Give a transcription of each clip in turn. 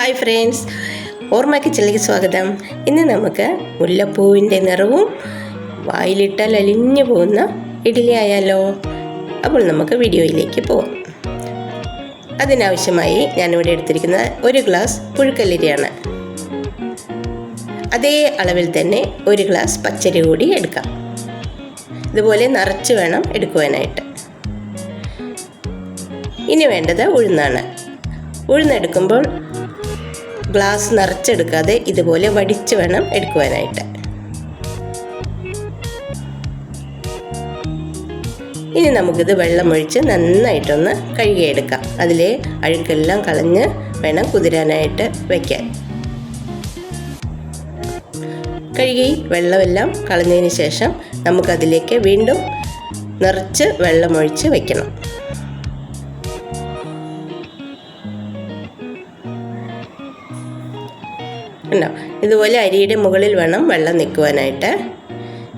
Hi friends ഓർമ്മയ്ക്ക് കിച്ചണിലേക്ക് സ്വാഗതം. ഇന്ന് നമുക്ക് മുല്ലപ്പൂവിന്റെ നിറവും വായിലിട്ടാൽ അലിഞ്ഞു പോകുന്ന ഇഡ്ഡലി ആയാലോ അപ്പോൾ നമുക്ക് വീഡിയോയിലേക്ക് പോവാം. അതിനാവശ്യമായി ഞാനിവിടെ എടുത്തിരിക്കുന്ന ഒരു ഗ്ലാസ് പുഴുക്കല്ലരിയാണ്. അതേ അളവിൽ തന്നെ ഒരു ഗ്ലാസ് പച്ചരി കൂടി എടുക്കാം. ഇതുപോലെ നിറച്ച് വേണം എടുക്കുവാനായിട്ട്. ഇനി വേണ്ടത് ഉഴുന്നാണ്. ഉഴുന്നെടുക്കുമ്പോൾ ഗ്ലാസ് നിറച്ചെടുക്കാതെ ഇതുപോലെ വടിച്ച് വേണം എടുക്കുവാനായിട്ട്. ഇനി നമുക്കിത് വെള്ളമൊഴിച്ച് നന്നായിട്ടൊന്ന് കഴുകിയെടുക്കാം. അതിലെ അഴുക്കെല്ലാം കളഞ്ഞ് വേണം കുതിരാനായിട്ട് വയ്ക്കാൻ കഴുകി വെള്ളമെല്ലാം കളഞ്ഞതിന് ശേഷം നമുക്കതിലേക്ക് വീണ്ടും നിറച്ച് വെള്ളമൊഴിച്ച് വയ്ക്കണം ഉണ്ടോ? ഇതുപോലെ അരിയുടെ മുകളിൽ വേണം വെള്ളം നിൽക്കുവാനായിട്ട്.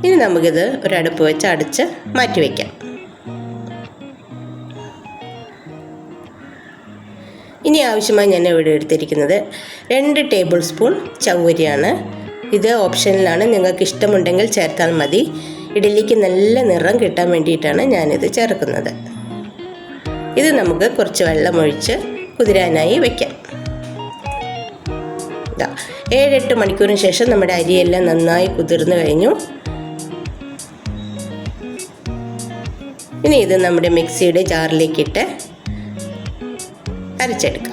ഇനി നമുക്കിത് ഒരടുപ്പ് വെച്ച് അടച്ച് മാറ്റി വയ്ക്കാം ഇനി ആവശ്യമായി ഞാൻ ഇവിടെ എടുത്തിരിക്കുന്നത് രണ്ട് ടേബിൾ സ്പൂൺ ചവ്വരിയാണ്. ഇത് ഓപ്ഷനിലാണ്. നിങ്ങൾക്ക് ഇഷ്ടമുണ്ടെങ്കിൽ ചേർത്താൽ മതി. ഇഡലിക്ക് നല്ല നിറം കിട്ടാൻ വേണ്ടിയിട്ടാണ് ഞാനിത് ചേർക്കുന്നത്. ഇത് നമുക്ക് കുറച്ച് വെള്ളമൊഴിച്ച് കുതിരാനായി വയ്ക്കാം ഏഴെട്ട് മണിക്കൂറിന് ശേഷം നമ്മുടെ അരിയെല്ലാം നന്നായി കുതിർന്നു കഴിഞ്ഞു. ഇനി ഇത് നമ്മുടെ മിക്സിയുടെ ജാറിലേക്കിട്ട് അരച്ചെടുക്കാം.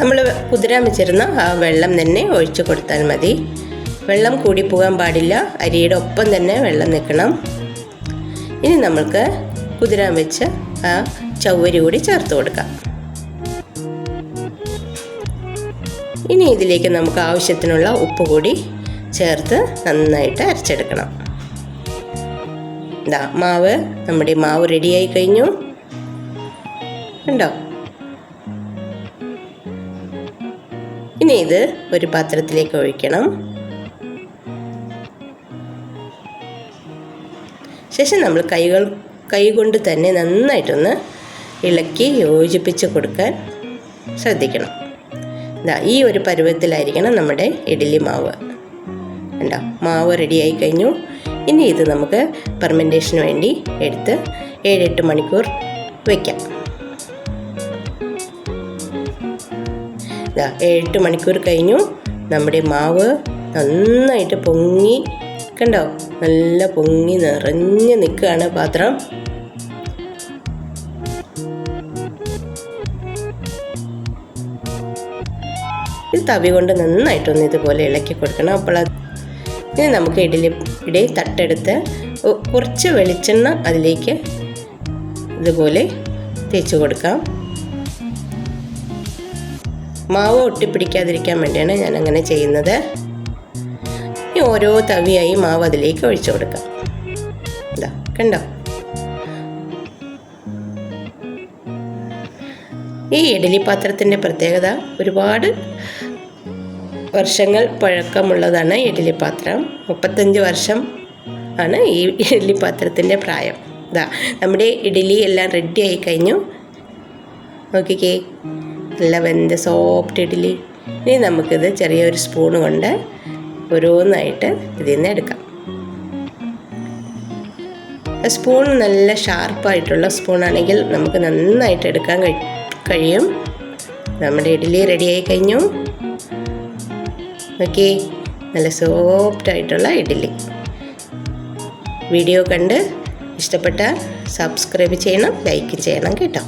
നമ്മൾ കുതിരാൻ വെച്ചിരുന്ന ആ വെള്ളം തന്നെ ഒഴിച്ചു കൊടുത്താൽ മതി. വെള്ളം കൂടി പോകാൻ പാടില്ല. അരിയുടെ ഒപ്പം തന്നെ വെള്ളം നിൽക്കണം. ഇനി നമ്മൾക്ക് കുതിരാൻ വെച്ച് ആ ചവ്വരി കൂടി ചേർത്ത് കൊടുക്കാം. ഇനി ഇതിലേക്ക് നമുക്ക് ആവശ്യത്തിനുള്ള ഉപ്പ് കൂടി ചേർത്ത് നന്നായിട്ട് അരച്ചെടുക്കണം. ഇതാ മാവ് നമ്മുടെ മാവ് റെഡിയായി കഴിഞ്ഞു. ഉണ്ടോ ഇനി ഇത് ഒരു പാത്രത്തിലേക്ക് ഒഴിക്കണം. ശേഷം നമ്മൾ കൈകൾ കൈ കൊണ്ട് തന്നെ നന്നായിട്ടൊന്ന് ഇളക്കി യോജിപ്പിച്ച് കൊടുക്കാൻ ശ്രദ്ധിക്കണം. ഇതാ ഈ ഒരു പരുവത്തിലായിരിക്കണം നമ്മുടെ ഇഡ്ഡലി മാവ്. ഉണ്ടോ മാവ് റെഡിയായി കഴിഞ്ഞു. ഇനി ഇത് നമുക്ക് പെർമെന്റേഷന് വേണ്ടി എടുത്ത് ഏഴെട്ട് മണിക്കൂർ വയ്ക്കാം ഇതാ ഏഴെട്ട് മണിക്കൂർ കഴിഞ്ഞു. നമ്മുടെ മാവ് നന്നായിട്ട് പൊങ്ങി. കണ്ടോ? നല്ല പൊങ്ങി നിറഞ്ഞ് നിൽക്കുകയാണ് പാത്രം. ഇത് തവി കൊണ്ട് നന്നായിട്ടൊന്ന് ഇതുപോലെ ഇളക്കി കൊടുക്കണം. അപ്പോൾ ഇനി നമുക്ക് ഇഡലി ഇടയിൽ തട്ടെടുത്ത് കുറച്ച് വെളിച്ചെണ്ണ അതിലേക്ക് ഇതുപോലെ തേച്ച് കൊടുക്കാം. മാവ് ഒട്ടിപ്പിടിക്കാതിരിക്കാൻ വേണ്ടിയാണ് ഞാൻ അങ്ങനെ ചെയ്യുന്നത്. ഓരോ തവിയായി മാവ് അതിലേക്ക് ഒഴിച്ചു കൊടുക്കാം. ഇതാ കണ്ടോ? ഈ ഇഡലി പാത്രത്തിന്റെ പ്രത്യേകത ഒരുപാട് വർഷങ്ങൾ പഴക്കമുള്ളതാണ് ഇഡലി പാത്രം മുപ്പത്തഞ്ച് വർഷം ആണ് ഈ ഇഡലി പാത്രത്തിന്റെ പ്രായം. ഇതാ നമ്മുടെ ഇഡലി എല്ലാം റെഡി ആയി കഴിഞ്ഞു. നോക്കിക്കേ നല്ല വെന്ത സോഫ്റ്റ് ഇഡലി. ഇനി നമുക്കിത് ചെറിയൊരു സ്പൂൺ കൊണ്ട് ഓരോന്നായിട്ട് ഇതിൽ നിന്ന് എടുക്കാം. സ്പൂൺ നല്ല ഷാർപ്പായിട്ടുള്ള സ്പൂണാണെങ്കിൽ നമുക്ക് നന്നായിട്ട് എടുക്കാൻ കഴിയും. നമ്മുടെ ഇഡ്ഡലി റെഡിയായി കഴിഞ്ഞു. ഓക്കെ നല്ല സോഫ്റ്റ് ആയിട്ടുള്ള ഇഡ്ഡലി. വീഡിയോ കണ്ട് ഇഷ്ടപ്പെട്ട സബ്സ്ക്രൈബ് ചെയ്യണം ലൈക്ക് ചെയ്യണം കേട്ടോ.